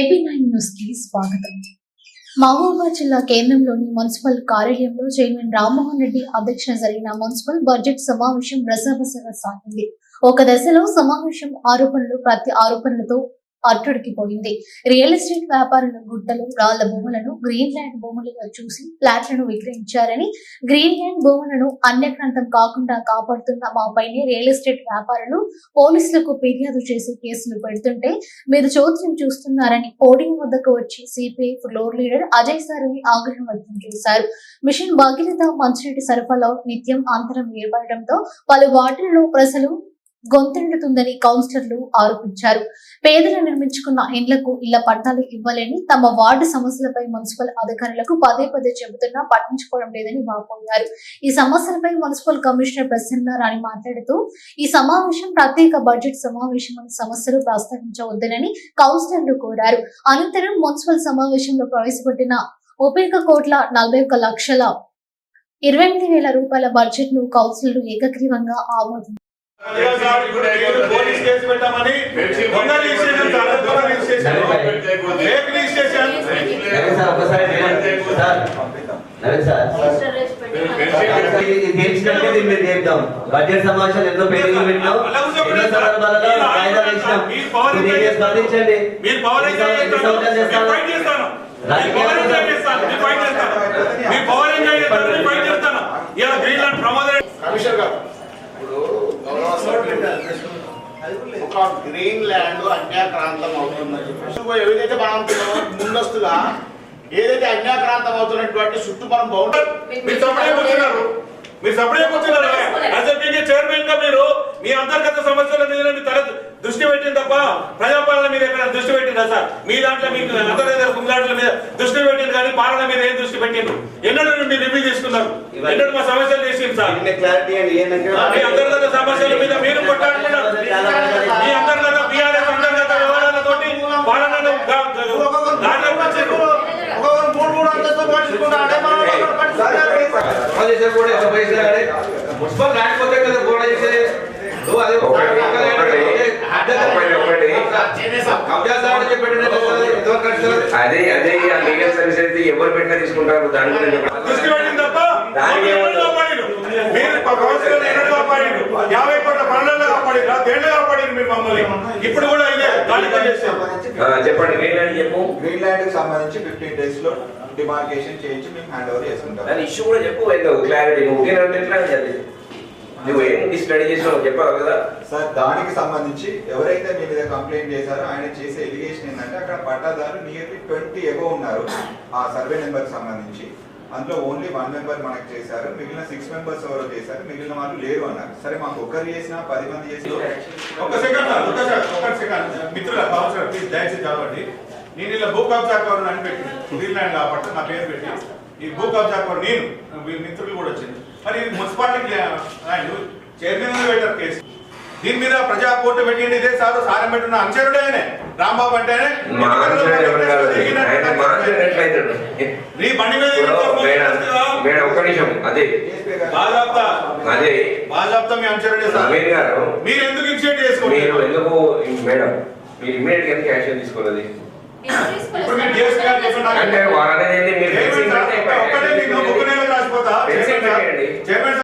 AP nine న్యూస్కి స్వాగతం. మహబూబాబాద్ జిల్లా కేంద్రంలోని మున్సిపల్ కార్యాలయంలో చైర్మన్ రామ్మోహన్ రెడ్డి అధ్యక్షతన జరిగిన మున్సిపల్ బడ్జెట్ సమావేశం రసాబసగా సాగింది. ఒక దశలో సమావేశం ఆరోపణలు ప్రతి ఆరోపణలతో అట్టుడికిపోయింది రియల్ ఎస్టేట్ వ్యాపారుల గుట్టలు రాళ్ళ భూములను గ్రీన్ ల్యాండ్ భూములుగా చూసి ఫ్లాట్లను విక్రయించారని గ్రీన్ ల్యాండ్ భూములను అన్యక్రాంతం కాకుండా కాపాడుతున్న మాపైనే రియల్ ఎస్టేట్ వ్యాపారులు పోలీసులకు ఫిర్యాదు చేసి కేసులు పెడుతుంటే మీరు చోద్యం చూస్తున్నారని పోడింగ్ వద్దకు వచ్చి సిపిఐ ఫ్లోర్ లీడర్ అజయ్ సారని ఆగ్రహం వ్యక్తం చేశారు. మిషన్ భగీరథ మంచినీటి సరఫరాలో నిత్యం అంతరం ఏర్పడడంతో పలు వార్డులలో ప్రజలు గొంతెండుతుందని కౌన్సిలర్లు ఆరోపించారు. పేదలు నిర్మించుకున్న ఇండ్లకు ఇళ్ళ పట్టాలు ఇవ్వలేని తమ వార్డు సమస్యలపై మున్సిపల్ అధికారులకు పదే పదే చెబుతున్నా పట్టించుకోవడం లేదని వాపోయారు. ఈ సమస్యలపై మున్సిపల్ కమిషనర్ ప్రసన్న రాణి మాట్లాడుతూ ఈ సమావేశం ప్రత్యేక బడ్జెట్ సమావేశం సమస్యలు ప్రస్తావించవద్దని కౌన్సిలర్లు కోరారు. అనంతరం మున్సిపల్ సమావేశంలో ప్రవేశపెట్టిన ఉపయోగ కోట్ల నలభై ఒక్క లక్షల ఇరవై ఎనిమిది వేల రూపాయల బడ్జెట్ను కౌన్సిలర్లు ఏకగ్రీవంగా ఆమోదించారు. పోలీస్ కేసు పెట్టామని రిజిస్ట్రేషన్ రిజిస్ట్రేషన్. రిజిస్ట్రేషన్. బడ్జెట్ సమావేశాలు ఎన్నో పేర్లు పెట్టినాం ఎన్నో సందర్భాలలో ఇచ్చినాం స్పందించండి కమిషనర్ గారు ఒక గ్రీన్ ల్యాండ్ అన్యాక్రాంతం అవుతుందని ఏదైతే మనం అనుకున్నామో ముందస్తుగా ఏదైతే అన్యాక్రాంతం అవుతున్నటువంటి చుట్టూ మనం బౌండరీ మీరు సపరేట్ వచ్చినారు మీరు చైర్మన్గా మీ అంతర్గత సమస్యల మీద మీ తల దృష్టి పెట్టింది తప్ప ప్రజాపాలన మీద ఎక్కడ దృష్టి పెట్టిందా సార్? మీ దాంట్లో మీకు అంతర్గత గుండాట్ల మీద దృష్టి పెట్టింది కానీ పాలన మీద ఏం దృష్టి పెట్టిండ్రు? ఎన్నడూ మీరు రివ్యూ తీసుకున్నారు. ఎన్నడూ మా సమస్యలు చేసింది సార్. మీ అంతర్గత సమస్యల మీద మీరు కొట్టాడుకున్నారు మీ అంతర్గత బీఆర్ఎస్ అంతర్గత వ్యవహారాలతోటి పాలనను గా- గా- దాంట్లో వచ్చారు. ఒక్కొక్కరు మూడు మూడు అంతస్తులు పట్టించుకుంటాడే మనం ఒకరు పట్టించుకుంటాడే. చేసేది కదా అదే ల్యాండ్? అదే అదే ఆ లీగల్ సర్వీస్ అయితే ఎవరు పెట్టినా తీసుకుంటారు దాని గురించి. యాభై కోట్ల పనులలో కాపాడిరు దేంట్లో కాపాడిరు మీరు మమ్మల్ని ఇప్పుడు కూడా ఇదే చెప్పండి ఏంటని చెప్పు గ్రీన్ ల్యాండ్ సంబంధించి ఫిఫ్టీన్ డేస్లో డిమార్కేషన్ చేయించి మేము హ్యాండ్ ఓవర్ చేసుకుంటాం దాని ఇష్యూ కూడా చెప్పు ఏందో క్లారిటీ నువ్వు అంటే ఎట్లా నువ్వు ఏంటి స్టడీ చేసినావు చెప్పావు కదా? సార్ దానికి సంబంధించి ఎవరైతే మీ మీద కంప్లైంట్ చేశారో ఆయన చేసే ఎలిగేషన్ ఏంటంటే అక్కడ పట్టాదారు నియర్లీ ట్వంటీ ఎబో ఉన్నారు ఆ సర్వే నెంబర్ సంబంధించి. అందులో ఓన్లీ వన్ మెంబర్ మనకు చేశారు మిగిలిన సిక్స్ మెంబర్స్ ఎవరో చేశారు మిగిలిన వాళ్ళు లేరు అన్నారు. సరే మాకు ఒకరు చేసినా పది మంది చేసినా ఒక సెకండ్ సార్ ఒక సెకండ్ మిత్రుల కౌన్సిలర్ ప్లీజ్ దయచేసి చదవండి. నేను ఇలా భూ కబ్జా కవర్ అని పెట్టి గ్రీన్లాండ్ కాబట్టి నా పేరు పెట్టి ఈ భూ కబ్జా కవర్ నేను మీ మిత్రులు కూడా వచ్చింది. మరి మున్సిపాలిటీ ల్యాండ్ చైర్మన్ పెట్టారు కేసు. దీని మీద ప్రజా కోర్టు పెట్టింది ఇదే సార్ సారం పెట్టిన అనుచరుడే ఆయనే. రాంబాబు అంటేనే ఆయన. ఎట్లయితాడు? నీ బండి మీద ఒక్క నిమిషం అదే. బాజాబ్తా అదే. బాజాబ్తా మీ అనుచరుడే సార్. మీరు ఎందుకు ఇనిషియేట్ మీరు చేసుకోండి ఎందుకు మేడం మీరు ఇమ్మీడియట్గా ఎందుకు యాక్షన్ తీసుకోలేదు అంటే వాళ్ళనేది మీరు సార్, అంటే ఒక్కటే మీకు బుక్ నేలకు రాసిపోతా. చైర్మన్